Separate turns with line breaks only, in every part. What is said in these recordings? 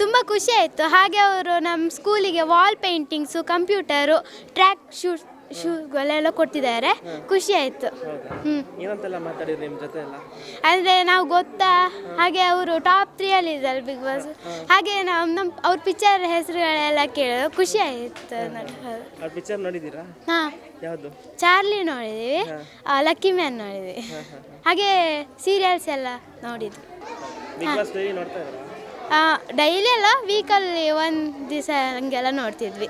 ತುಂಬ ಖುಷಿ ಆಯಿತು. ಹಾಗೆ ಅವರು ನಮ್ಮ ಸ್ಕೂಲಿಗೆ wall paintings computer track shoes ಶೂಗಳೆಲ್ಲ ಕೊಟ್ಟಿದ್ದಾರೆ. ಖುಷಿ ಆಯಿತು. ಹ್ಞೂ
ಏನಂತೆಲ್ಲ ಮಾತಾಡಿದ್ರಿ ನಿಮ್ಮ ಜೊತೆ ಎಲ್ಲ
ಅಂದರೆ ನಾವು ಗೊತ್ತಾ? ಹಾಗೆ ಅವರು ಟಾಪ್ ತ್ರೀಯಲ್ಲಿ ಇದ್ದಾರೆ ಬಿಗ್ ಬಾಸ್ ಹಾಗೆ ನಮ್ಮ ನಮ್ಮ ಅವ್ರ ಪಿಕ್ಚರ್ ಹೆಸರುಗಳೆಲ್ಲ ಕೇಳೋದು ಖುಷಿ ಆಯಿತು
ಆ ಪಿಕ್ಚರ್ ನೋಡಿದ್ದೀರಾ?
ಹಾಂ.
ಯಾವುದು?
ಚಾರ್ಲಿ ನೋಡಿದ್ದೀವಿ ಲಕ್ಕಿ ಮ್ಯಾನ್ ನೋಡಿದ್ವಿ. ಹಾಗೆ ಸೀರಿಯಲ್ಸ್ ಎಲ್ಲ ನೋಡಿದ್ವಿ.
ಬಿಗ್ ಬಾಸ್ ಡೈಲಿ ನೋಡ್ತಾ ಇದ್ದೀರಾ?
ಡೈಲಿ ಅಲ್ಲ ವೀಕಲ್ಲಿ ಒಂದು ದಿವಸ ಹಂಗೆಲ್ಲ ನೋಡ್ತಿದ್ವಿ.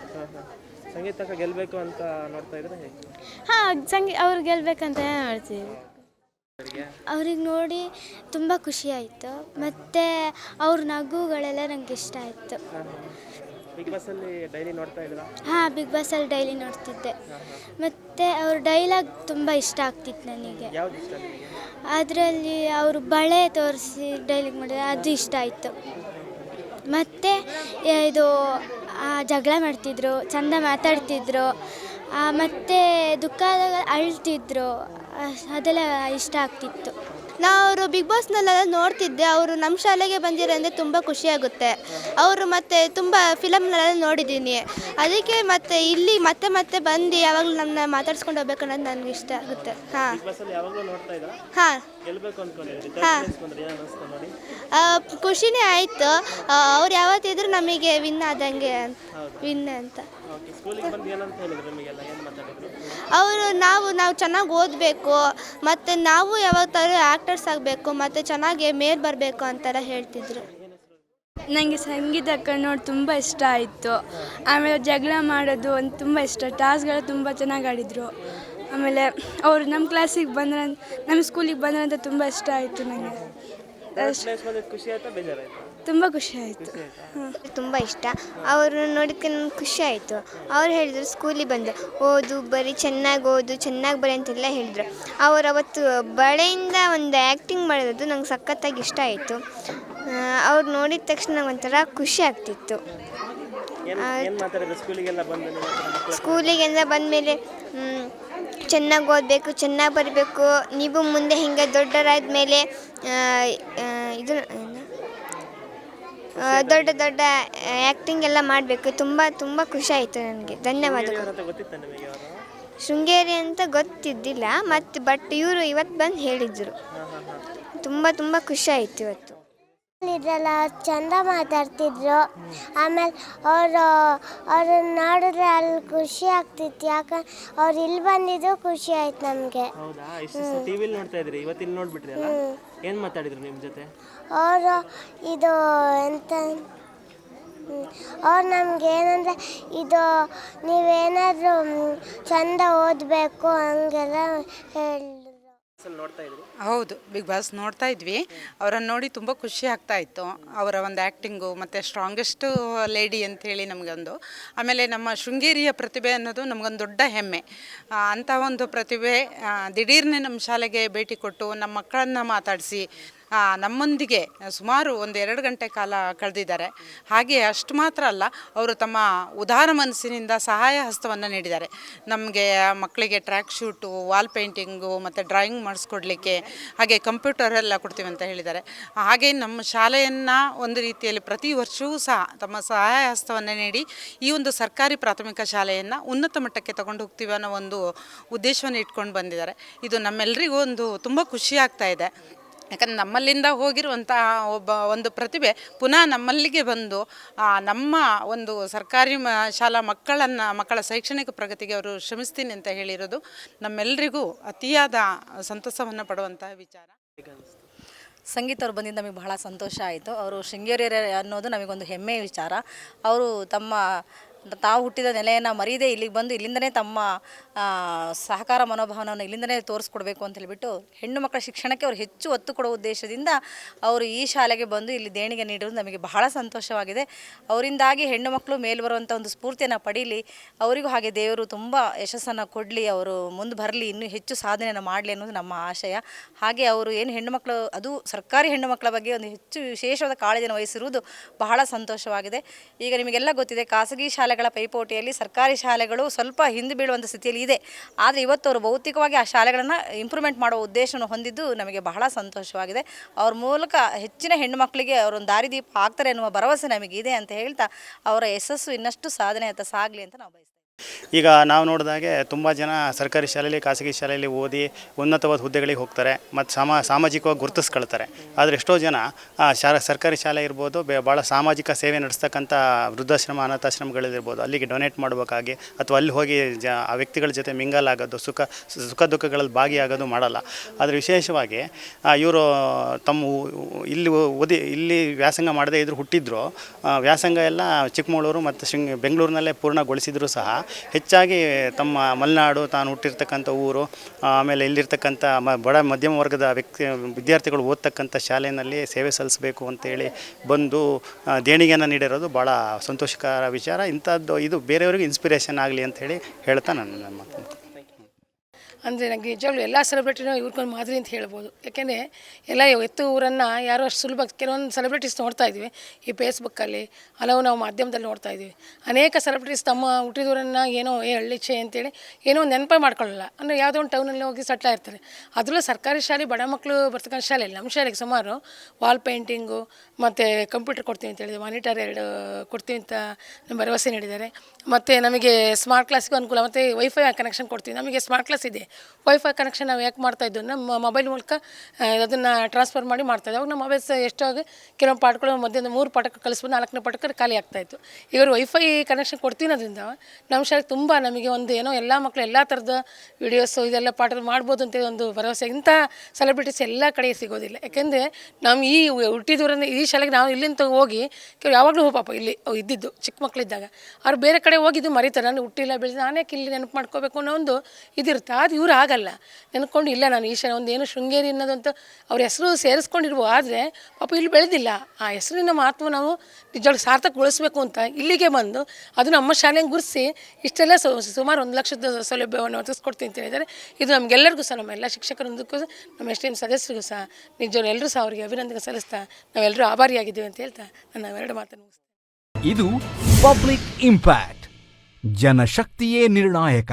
ಸಂಗೀತಕ್ಕ ಗೆಲ್ಲಬೇಕು ಅಂತ ನೋಡ್ತಾ ಇದ್ರೆ
ಹಾಂ ಸಂಗೀ ಅವ್ರು ಗೆಲ್ಬೇಕಂತ ನೋಡ್ತೀವಿ.
ಅವರಿಗೆ
ಅವ್ರಿಗೆ ನೋಡಿ ತುಂಬ ಖುಷಿ ಆಯಿತು. ಮತ್ತು ಅವ್ರ ನಗುಗಳೆಲ್ಲ ನಂಗೆ ಇಷ್ಟ ಆಯಿತು.
ಬಿಗ್ ಬಾಸಲ್ಲಿ ಡೈಲಿ ನೋಡ್ತಾ ಇದ್ದೀರಾ?
ಹಾಂ ಬಿಗ್ ಬಾಸಲ್ಲಿ ಡೈಲಿ ನೋಡ್ತಿದ್ದೆ. ಮತ್ತು ಅವ್ರ ಡೈಲಾಗ್ ತುಂಬ ಇಷ್ಟ ಆಗ್ತಿತ್ತು ನನಗೆ.
ಯಾವ್ದು ಇಷ್ಟ ನಿಮಗೆ?
ಅದರಲ್ಲಿ ಅವರು ಬಳೆ ತೋರಿಸಿ ಡೈಲಿಂಗ್ ಮಾಡಿದ್ರು ಅದು ಇಷ್ಟ ಆಯಿತು. ಮತ್ತು ಇದು ಜಗಳ ಮಾಡ್ತಿದ್ರು, ಚಂದ ಮಾತಾಡ್ತಿದ್ರು ಮತ್ತು ದುಃಖ ಆದಾಗ ಅಳ್ತಿದ್ರು ಅದೆಲ್ಲ ಇಷ್ಟ ಆಗ್ತಿತ್ತು.
ನಾವು ಅವರು ಬಿಗ್ ಬಾಸ್ನಲ್ಲೆಲ್ಲ ನೋಡ್ತಿದ್ದೆ ಅವರು ನಮ್ಮ ಶಾಲೆಗೆ ಬಂದಿರೋದ್ರೆ ತುಂಬ ಖುಷಿಯಾಗುತ್ತೆ ಅವರು ಮತ್ತೆ ತುಂಬ ಫಿಲಮ್ನೆಲ್ಲ ನೋಡಿದ್ದೀನಿ. ಅದಕ್ಕೆ ಮತ್ತೆ ಇಲ್ಲಿ ಮತ್ತೆ ಮತ್ತೆ ಬಂದು ಯಾವಾಗಲೂ ನಮ್ಮನ್ನ ಮಾತಾಡ್ಸ್ಕೊಂಡು ಹೋಗ್ಬೇಕು ಅನ್ನೋದು ನನಗೆ ಇಷ್ಟ ಆಗುತ್ತೆ. ಹಾಂ. ಹಾಂ. ಹಾಂ.
ಬಂದ್ರೆ
ಖುಷಿನೇ ಆಯಿತು. ಅವ್ರು ಯಾವತ್ತಿದ್ರು ನಮಗೆ ವಿನ್ ಆದಂಗೆ? ವಿನ್ ಅಂತ. ಅವರು ನಾವು ನಾವು ಚೆನ್ನಾಗಿ ಓದಬೇಕು ಮತ್ತು ನಾವು ಯಾವಾಗ ಥರ ಆ್ಯಕ್ಟರ್ಸ್ ಆಗಬೇಕು ಮತ್ತು ಚೆನ್ನಾಗಿ ಮೇಲ್ ಬರಬೇಕು ಅಂತೆಲ್ಲ ಹೇಳ್ತಿದ್ರು.
ನನಗೆ ಸಂಗೀತ ನೋಡಿ ತುಂಬ ಇಷ್ಟ ಆಯಿತು. ಆಮೇಲೆ ಜಗಳ ಮಾಡೋದು ಒಂದು ತುಂಬ ಇಷ್ಟ. ಟಾಸ್ಗಳು ತುಂಬ ಚೆನ್ನಾಗಿ ಆಡಿದರು. ಆಮೇಲೆ ಅವರು ನಮ್ಮ ಕ್ಲಾಸಿಗೆ ಬಂದ್ರೆ ನಮ್ಮ ಸ್ಕೂಲಿಗೆ ಬಂದ್ರೆ ಅಂತ ತುಂಬ ಇಷ್ಟ ಆಯಿತು ನನಗೆ
ಖುಷಿ ಆಯ್ತಾ ಬೇಜಾರಾಯ್ತಾ?
ತುಂಬ ಖುಷಿ ಆಯಿತು.
ತುಂಬ ಇಷ್ಟ. ಅವರು ನೋಡೋಕ್ಕೆ ನನಗೆ ಖುಷಿ ಆಯಿತು. ಅವ್ರು ಹೇಳಿದರು ಸ್ಕೂಲಿಗೆ ಬಂದು. ಓದು ಬರಿ ಚೆನ್ನಾಗಿ ಓದು ಚೆನ್ನಾಗಿ ಬರೀ ಅಂತೆಲ್ಲ ಹೇಳಿದರು. ಅವರು ಅವತ್ತು ಬಳೆಯಿಂದ ಒಂದು ಆ್ಯಕ್ಟಿಂಗ್ ಮಾಡೋದು ನಂಗೆ ಸಖತ್ತಾಗಿ ಇಷ್ಟ ಆಯಿತು. ಅವ್ರು ನೋಡಿದ ತಕ್ಷಣ ನಂಗೆ ಒಂಥರ ಖುಷಿ ಆಗ್ತಿತ್ತು.
ಸ್ಕೂಲಿಗೆಲ್ಲ ಬಂದು
ಬಂದಮೇಲೆ ಚೆನ್ನಾಗಿ ಓದಬೇಕು ಚೆನ್ನಾಗಿ ಬರಬೇಕು ನೀವು ಮುಂದೆ ಹಿಂಗೆ ದೊಡ್ಡರಾದ ಮೇಲೆ ಇದು ದೊಡ್ಡ ದೊಡ್ಡ ಆ್ಯಕ್ಟಿಂಗ್ ಎಲ್ಲ ಮಾಡಬೇಕು. ತುಂಬ ತುಂಬ ಖುಷಿ ಆಯಿತು ನನಗೆ. ಧನ್ಯವಾದಗಳು. ಶೃಂಗೇರಿ ಅಂತ ಗೊತ್ತಿದ್ದಿಲ್ಲ ಮತ್ತು ಬಟ್ ಇವರು ಇವತ್ತು ಬಂದು ಹೇಳಿದರು. ತುಂಬ ತುಂಬ ಖುಷಿ ಆಯಿತು ಇವತ್ತು.
ಇದ್ರಲ್ಲ ಅವ್ರು ಚಂದ ಮಾತಾಡ್ತಿದ್ರು. ಆಮೇಲೆ ಅವರು ಅವ್ರನ್ನ ನೋಡಿದ್ರೆ ಅಲ್ಲಿ ಖುಷಿ ಆಗ್ತಿತ್ತು. ಯಾಕಂದ್ರೆ ಅವ್ರು ಇಲ್ಲಿ ಬಂದಿದ್ದು ಖುಷಿ ಆಯ್ತು ನಮಗೆ.
ಹೌದಾ? ಇಷ್ಟು ದಿವಸ ಟಿ ನೋಡ್ತಾ ಇದ್ರಿ ಇವತ್ತು ಇಲ್ಲಿ ನೋಡ್ಬಿಟ್ರಿ ಅಲ್ಲ? ಏನು ಮಾತಾಡಿದ್ರು ನಿಮ್ಮ ಜೊತೆ?
ಅವರು, ಇದು ಎಂತ ಅವ್ರು ನಮ್ಗೆ ಏನಂದ್ರೆ, ಇದು ನೀವೇನಾದರೂ ಚಂದ ಓದಬೇಕು ಹಂಗೆಲ್ಲ
ಇದ್ರಿ
ಹೌದು ಬಿಗ್ ಬಾಸ್ ನೋಡ್ತಾ ಇದ್ವಿ. ಅವರನ್ನು ನೋಡಿ ತುಂಬ ಖುಷಿ ಆಗ್ತಾ ಇತ್ತು. ಅವರ ಒಂದು ಆ್ಯಕ್ಟಿಂಗು ಮತ್ತು ಸ್ಟ್ರಾಂಗೆಸ್ಟು ಲೇಡಿ ಅಂಥೇಳಿ ನಮಗೊಂದು. ಆಮೇಲೆ ನಮ್ಮ ಶೃಂಗೇರಿಯ ಪ್ರತಿಭೆ ಅನ್ನೋದು ನಮಗೊಂದು ದೊಡ್ಡ ಹೆಮ್ಮೆ. ಅಂಥ ಒಂದು ಪ್ರತಿಭೆ ದಿಢೀರ್ನೆ ನಮ್ಮ ಶಾಲೆಗೆ ಭೇಟಿ ಕೊಟ್ಟು ನಮ್ಮ ಮಕ್ಕಳನ್ನು ಮಾತಾಡಿಸಿ ನಮ್ಮೊಂದಿಗೆ ಸುಮಾರು ಒಂದು ಎರಡು ಗಂಟೆ ಕಾಲ ಕಳೆದಿದ್ದಾರೆ. ಹಾಗೆ ಅಷ್ಟು ಮಾತ್ರ ಅಲ್ಲ, ಅವರು ತಮ್ಮ ಉದಾರ ಮನಸ್ಸಿನಿಂದ ಸಹಾಯ ಹಸ್ತವನ್ನು ನೀಡಿದ್ದಾರೆ. ನಮಗೆ ಮಕ್ಕಳಿಗೆ ಟ್ರ್ಯಾಕ್ ಶೂಟು ವಾಲ್ ಪೇಂಟಿಂಗು ಮತ್ತು ಡ್ರಾಯಿಂಗ್ ಮಾಡಿಸ್ಕೊಡ್ಲಿಕ್ಕೆ, ಹಾಗೆ ಕಂಪ್ಯೂಟರ್ ಎಲ್ಲ ಕೊಡ್ತೀವಿ ಅಂತ ಹೇಳಿದ್ದಾರೆ. ಹಾಗೆ ನಮ್ಮ ಶಾಲೆಯನ್ನು ಒಂದು ರೀತಿಯಲ್ಲಿ ಪ್ರತಿ ವರ್ಷವೂ ಸಹ ತಮ್ಮ ಸಹಾಯ ಹಸ್ತವನ್ನು ನೀಡಿ ಈ ಒಂದು ಸರ್ಕಾರಿ ಪ್ರಾಥಮಿಕ ಶಾಲೆಯನ್ನು ಉನ್ನತ ಮಟ್ಟಕ್ಕೆ ತಗೊಂಡು ಹೋಗ್ತೀವಿ ಅನ್ನೋ ಒಂದು ಉದ್ದೇಶವನ್ನು ಇಟ್ಕೊಂಡು ಬಂದಿದ್ದಾರೆ. ಇದು ನಮ್ಮೆಲ್ಲರಿಗೂ ಒಂದು ತುಂಬ ಖುಷಿ ಇದೆ. ಯಾಕಂದ್ರೆ ನಮ್ಮಲ್ಲಿಂದ ಹೋಗಿರುವಂಥ ಒಬ್ಬ ಒಂದು ಪ್ರತಿಭೆ ಪುನಃ ನಮ್ಮಲ್ಲಿಗೆ ಬಂದು ನಮ್ಮ ಒಂದು ಸರ್ಕಾರಿ ಮ, ಶಾಲಾ ಮಕ್ಕಳನ್ನು, ಮಕ್ಕಳ ಶೈಕ್ಷಣಿಕ ಪ್ರಗತಿಗೆ ಅವರು ಶ್ರಮಿಸ್ತೀನಿ ಅಂತ ಹೇಳಿರೋದು ನಮ್ಮೆಲ್ಲರಿಗೂ ಅತಿಯಾದ ಸಂತಸವನ್ನು ಪಡುವಂತಹ ವಿಚಾರ.
ಸಂಗೀತ ಅವರು ಬಂದಿದ್ದು ನಮಗೆ ಬಹಳ ಸಂತೋಷ ಆಯಿತು. ಅವರು ಶೃಂಗೇರಿ ಅನ್ನೋದು ನಮಗೊಂದು ಹೆಮ್ಮೆಯ ವಿಚಾರ. ಅವರು ತಮ್ಮ ತಾವು ಹುಟ್ಟಿದ ನೆಲೆಯನ್ನು ಮರೀದೇ ಇಲ್ಲಿಗೆ ಬಂದು ಇಲ್ಲಿಂದನೇ ತಮ್ಮ ಸಹಕಾರ ಮನೋಭಾವನವನ್ನು ಇಲ್ಲಿಂದನೇ ತೋರಿಸ್ಕೊಡ್ಬೇಕು ಅಂತ ಹೇಳಿಬಿಟ್ಟು ಹೆಣ್ಣು ಮಕ್ಕಳ ಶಿಕ್ಷಣಕ್ಕೆ ಅವರು ಹೆಚ್ಚು ಒತ್ತು ಕೊಡುವ ಉದ್ದೇಶದಿಂದ ಅವರು ಈ ಶಾಲೆಗೆ ಬಂದು ಇಲ್ಲಿ ದೇಣಿಗೆ ನೀಡುವುದು ನಮಗೆ ಬಹಳ ಸಂತೋಷವಾಗಿದೆ. ಅವರಿಂದಾಗಿ ಹೆಣ್ಣು ಮಕ್ಕಳು ಮೇಲೆ ಬರುವಂಥ ಒಂದು ಸ್ಫೂರ್ತಿಯನ್ನು ಪಡೀಲಿ. ಅವರಿಗೂ ಹಾಗೆ ದೇವರು ತುಂಬ ಯಶಸ್ಸನ್ನು ಕೊಡಲಿ, ಅವರು ಮುಂದೆ ಬರಲಿ, ಇನ್ನೂ ಹೆಚ್ಚು ಸಾಧನೆಯನ್ನು ಮಾಡಲಿ ಅನ್ನೋದು ನಮ್ಮ ಆಶಯ. ಹಾಗೆ ಅವರು ಏನು ಹೆಣ್ಣು ಮಕ್ಕಳು, ಅದು ಸರ್ಕಾರಿ ಹೆಣ್ಣು ಮಕ್ಕಳ ಬಗ್ಗೆ ಒಂದು ಹೆಚ್ಚು ವಿಶೇಷವಾದ ಕಾಳಜಿಯನ್ನು ವಹಿಸಿರುವುದು ಬಹಳ ಸಂತೋಷವಾಗಿದೆ. ಈಗ ನಿಮಗೆಲ್ಲ ಗೊತ್ತಿದೆ, ಖಾಸಗಿ ಶಾಲೆ ಶಾಲೆಗಳ ಪೈಪೋಟಿಯಲ್ಲಿ ಸರ್ಕಾರಿ ಶಾಲೆಗಳು ಸ್ವಲ್ಪ ಹಿಂದೆ ಬೀಳುವಂಥ ಸ್ಥಿತಿಯಲ್ಲಿ ಇದೆ. ಆದರೆ ಇವತ್ತು ಅವರು ಭೌತಿಕವಾಗಿ ಆ ಶಾಲೆಗಳನ್ನು ಇಂಪ್ರೂವ್ಮೆಂಟ್ ಮಾಡುವ ಉದ್ದೇಶವನ್ನು ಹೊಂದಿದ್ದು ನಮಗೆ ಬಹಳ ಸಂತೋಷವಾಗಿದೆ. ಅವ್ರ ಮೂಲಕ ಹೆಚ್ಚಿನ ಹೆಣ್ಣು ಮಕ್ಕಳಿಗೆ ಅವರೊಂದು ದಾರಿದೀಪ ಆಗ್ತಾರೆ ಎನ್ನುವ ಭರವಸೆ ನಮಗಿದೆ ಅಂತ ಹೇಳ್ತಾ ಅವರ ಯಶಸ್ಸು ಇನ್ನಷ್ಟು ಸಾಧನೆ ಅಂತ ಸಾಗಲಿ ಅಂತ ನಾವು ಬಯಸ್ತೇವೆ.
ಈಗ ನಾವು ನೋಡಿದಾಗೆ ತುಂಬ ಜನ ಸರ್ಕಾರಿ ಶಾಲೆಯಲ್ಲಿ ಖಾಸಗಿ ಶಾಲೆಯಲ್ಲಿ ಓದಿ ಉನ್ನತವಾದ ಹುದ್ದೆಗಳಿಗೆ ಹೋಗ್ತಾರೆ ಮತ್ತು ಸಾಮಾ ಸಾಮಾಜಿಕವಾಗಿ ಗುರುತಿಸ್ಕೊಳ್ತಾರೆ. ಆದರೆ ಎಷ್ಟೋ ಜನ ಆ, ಸರ್ಕಾರಿ ಶಾಲೆ ಇರ್ಬೋದು ಬೆ ಭಾಳ ಸಾಮಾಜಿಕ ಸೇವೆ ನಡೆಸ್ತಕ್ಕಂಥ ವೃದ್ಧಾಶ್ರಮ ಅನಾಥಾಶ್ರಮಗಳಲ್ಲಿರ್ಬೋದು ಅಲ್ಲಿಗೆ ಡೊನೇಟ್ ಮಾಡಬೇಕಾಗಿ ಅಥವಾ ಅಲ್ಲಿ ಹೋಗಿ ಜ ಆ ವ್ಯಕ್ತಿಗಳ ಜೊತೆ ಮಿಂಗಲ್ ಆಗೋದು ಸುಖ ಸುಖ ದುಃಖಗಳಲ್ಲಿ ಭಾಗಿಯಾಗೋದು ಮಾಡಲ್ಲ. ಆದರೆ ವಿಶೇಷವಾಗಿ ಇವರು ತಮ್ಮ ಇಲ್ಲಿ ಓದಿ ಇಲ್ಲಿ ವ್ಯಾಸಂಗ ಮಾಡದೇ ಇದ್ರು ಹುಟ್ಟಿದ್ರು ವ್ಯಾಸಂಗ ಎಲ್ಲ ಚಿಕ್ಕಮಗಳೂರು ಮತ್ತು ಶಿಂಗ್ ಬೆಂಗಳೂರಿನಲ್ಲೇ ಪೂರ್ಣಗೊಳಿಸಿದ್ರು ಸಹ ಹೆಚ್ಚಾಗಿ ತಮ್ಮ ಮಲೆನಾಡು, ತಾನು ಹುಟ್ಟಿರ್ತಕ್ಕಂಥ ಊರು ಆಮೇಲೆ ಇಲ್ಲಿರ್ತಕ್ಕಂಥ ಮ, ಬಡ, ಮಧ್ಯಮ ವರ್ಗದ ವ್ಯಕ್ತಿ, ವಿದ್ಯಾರ್ಥಿಗಳು ಓದ್ತಕ್ಕಂಥ ಶಾಲೆಯಲ್ಲಿ ಸೇವೆ ಸಲ್ಲಿಸಬೇಕು ಅಂತೇಳಿ ಬಂದು ದೇಣಿಗೆಯನ್ನು ನೀಡಿರೋದು ಭಾಳ ಸಂತೋಷಕರ ವಿಚಾರ. ಇಂಥದ್ದು ಇದು ಬೇರೆಯವರಿಗೆ ಇನ್ಸ್ಪಿರೇಷನ್ ಆಗಲಿ ಅಂತೇಳಿ ಹೇಳ್ತಾ ನಾನು ನನ್ನ ಮಾತು
ಅಂದರೆ ನನಗೆ ನಿಜವಾಗ್ಲೂ ಎಲ್ಲ ಸೆಲೆಬ್ರಿಟಿನೂ ಇವ್ರಿಗೊಂದು ಮಾದರಿ ಅಂತ ಹೇಳ್ಬೋದು. ಯಾಕೆಂದರೆ ಎಲ್ಲ ಎತ್ತು ಊರನ್ನು ಯಾರೋ ಅಷ್ಟು ಸುಲಭ, ಕೆಲವೊಂದು ಸೆಲೆಬ್ರಿಟೀಸ್ ನೋಡ್ತಾ ಇದ್ವಿ. ಈ ಫೇಸ್ಬುಕ್ಕಲ್ಲಿ ಹಲವು ನಾವು ಮಾಧ್ಯಮದಲ್ಲಿ ನೋಡ್ತಾ ಇದ್ದೀವಿ ಅನೇಕ ಸೆಲೆಬ್ರಿಟೀಸ್ ತಮ್ಮ ಹುಟ್ಟಿದೂರನ್ನು ಏನೋ, ಏ, ಹಳ್ಳಿಚೆ ಅಂತೇಳಿ ಏನೋ ನೆನಪೇ ಮಾಡ್ಕೊಳ್ಳಲ್ಲ. ಅಂದರೆ ಯಾವುದೋ ಒಂದು ಟೌನಲ್ಲಿ ಹೋಗಿ ಸಟ್ಲ ಇರ್ತಾರೆ ಅದರಲ್ಲೂ ಸರ್ಕಾರಿ ಶಾಲೆ, ಬಡ ಮಕ್ಕಳು ಬರ್ತಕ್ಕಂಥ ಶಾಲೆ ನಮ್ಮ ಶಾಲೆಗೆ ಸುಮಾರು ವಾಲ್ ಪೇಂಟಿಂಗು ಮತ್ತು ಕಂಪ್ಯೂಟರ್ ಕೊಡ್ತೀವಿ ಅಂತ ಹೇಳಿದ್ವಿ ಮಾನಿಟರ್ ಎರಡು ಕೊಡ್ತೀವಿ ಅಂತ ಭರವಸೆ ನೀಡಿದ್ದಾರೆ. ಮತ್ತು ನಮಗೆ ಸ್ಮಾರ್ಟ್ ಕ್ಲಾಸ್ಗೂ ಅನುಕೂಲ. ಮತ್ತು ವೈಫೈ ಕನೆಕ್ಷನ್ ಕೊಡ್ತೀವಿ. ನಮಗೆ ಸ್ಮಾರ್ಟ್ ಕ್ಲಾಸ್ ಇದೆ. ವೈಫೈ ಕನೆಕ್ಷನ್ ನಾವು ಯಾಕೆ ಮಾಡ್ತಾ ಇದ್ದು ನಮ್ಮ ಮೊಬೈಲ್ ಮೂಲಕ ಅದನ್ನು ಟ್ರಾನ್ಸ್ಫರ್ ಮಾಡಿ ಮಾಡ್ತಾ ಇದ್ದೆ ಅವಾಗ ನಮ್ಮ ಮೊಬೈಲ್ಸ್ ಎಷ್ಟಾಗಿ ಕೆಲವೊಂದು ಪಾಠಗಳು ಮಧ್ಯಾಹ್ನ ಮೂರು ಪಾಠಕ್ಕೆ ಕಲಿಸ್ಬೋದು ನಾಲ್ಕನೇ ಪಾಠಕ್ಕೆ ಖಾಲಿ ಆಗ್ತಾಯಿತ್ತು ಈಗ ವೈಫೈ ಕನೆಕ್ಷನ್ ಕೊಡ್ತೀನಿ ಅದರಿಂದ ನಮ್ಮ ಶಾಲೆಗೆ ತುಂಬ ನಮಗೆ ಒಂದು ಏನೋ ಎಲ್ಲ ಮಕ್ಕಳು ಎಲ್ಲ ಥರದ ವಿಡಿಯೋಸು ಇದೆಲ್ಲ ಪಾಠ ಮಾಡ್ಬೋದು ಅಂತ ಒಂದು ಭರವಸೆ. ಇಂಥ ಸೆಲೆಬ್ರಿಟೀಸ್ ಎಲ್ಲ ಕಡೆ ಸಿಗೋದಿಲ್ಲ. ಯಾಕೆಂದರೆ ನಮ್ಮ ಈ ಹುಟ್ಟಿದೂರನ್ನ ಈ ಶಾಲೆಗೆ ನಾವು ಇಲ್ಲಿಂದ ಹೋಗಿ ಕೆಲವು ಯಾವಾಗಲೂ ಹೋಗಪ್ಪ ಇಲ್ಲಿ ಇದ್ದಿದ್ದು ಚಿಕ್ಕ ಮಕ್ಕಳಿದ್ದಾಗ ಅವ್ರು ಬೇರೆ ಕಡೆ ಹೋಗಿದ್ದು ಮರಿತಾರೆ. ನಾನು ಹುಟ್ಟಿಲ್ಲ ಬೆಳೆದು ನಾನೇ ಇಲ್ಲಿ ನೆನಪು ಮಾಡ್ಕೋಬೇಕು ಅನ್ನೋ ಒಂದು ಇದಿರುತ್ತೆ. ಅದು ಇವ್ರು ಆಗಲ್ಲ. ನೆನ್ಕೊಂಡು ಇಲ್ಲ ನಾನು ಈಶಾನ ಒಂದು ಏನು ಶೃಂಗೇರಿ ಅನ್ನೋದಂತ ಅವ್ರ ಹೆಸರು ಸೇರಿಸ್ಕೊಂಡಿರ್ಬೋದು ಆದರೆ ಪಾಪ ಇಲ್ಲಿ ಬೆಳೆದಿಲ್ಲ. ಆ ಹೆಸರಿನ ಮಹತ್ವ ನಾವು ನಿಜವಾಗ್ಲೂ ಸಾರ್ಥಕಗೊಳಿಸ್ಬೇಕು ಅಂತ ಇಲ್ಲಿಗೆ ಬಂದು ಅದು ನಮ್ಮ ಶಾಲೆಗೆ ಗುರಿಸಿ ಇಷ್ಟೆಲ್ಲ ಸುಮಾರು ಒಂದು ಲಕ್ಷದ ಸೌಲಭ್ಯವನ್ನು ಒದಗಿಸ್ಕೊಡ್ತೀನಿ ಅಂತ ಹೇಳಿದರೆ ಇದು ನಮಗೆಲ್ಲರಿಗೂ ಸಹ, ನಮ್ಮ ಎಲ್ಲ ಶಿಕ್ಷಕರೊಂದಕ್ಕೂ ನಮ್ಮ ಎಸ್ ಟಿ ಎಂ ಸದಸ್ಯರಿಗೂ ಸಹ ನಿಜವ್ರು ಎಲ್ಲರೂ ಸಹ ಅವರಿಗೆ ಅಭಿನಂದನೆ ಸಲ್ಲಿಸ್ತಾ ನಾವೆಲ್ಲರೂ ಆಭಾರಿಯಾಗಿದ್ದೀವಿ ಅಂತ ಹೇಳ್ತಾ ನನ್ನ ಎರಡು ಮಾತನ್ನು
ಇದು ಪಬ್ಲಿಕ್ ಇಂಪ್ಯಾಕ್ಟ್, ಜನಶಕ್ತಿಯೇ ನಿರ್ಣಾಯಕ.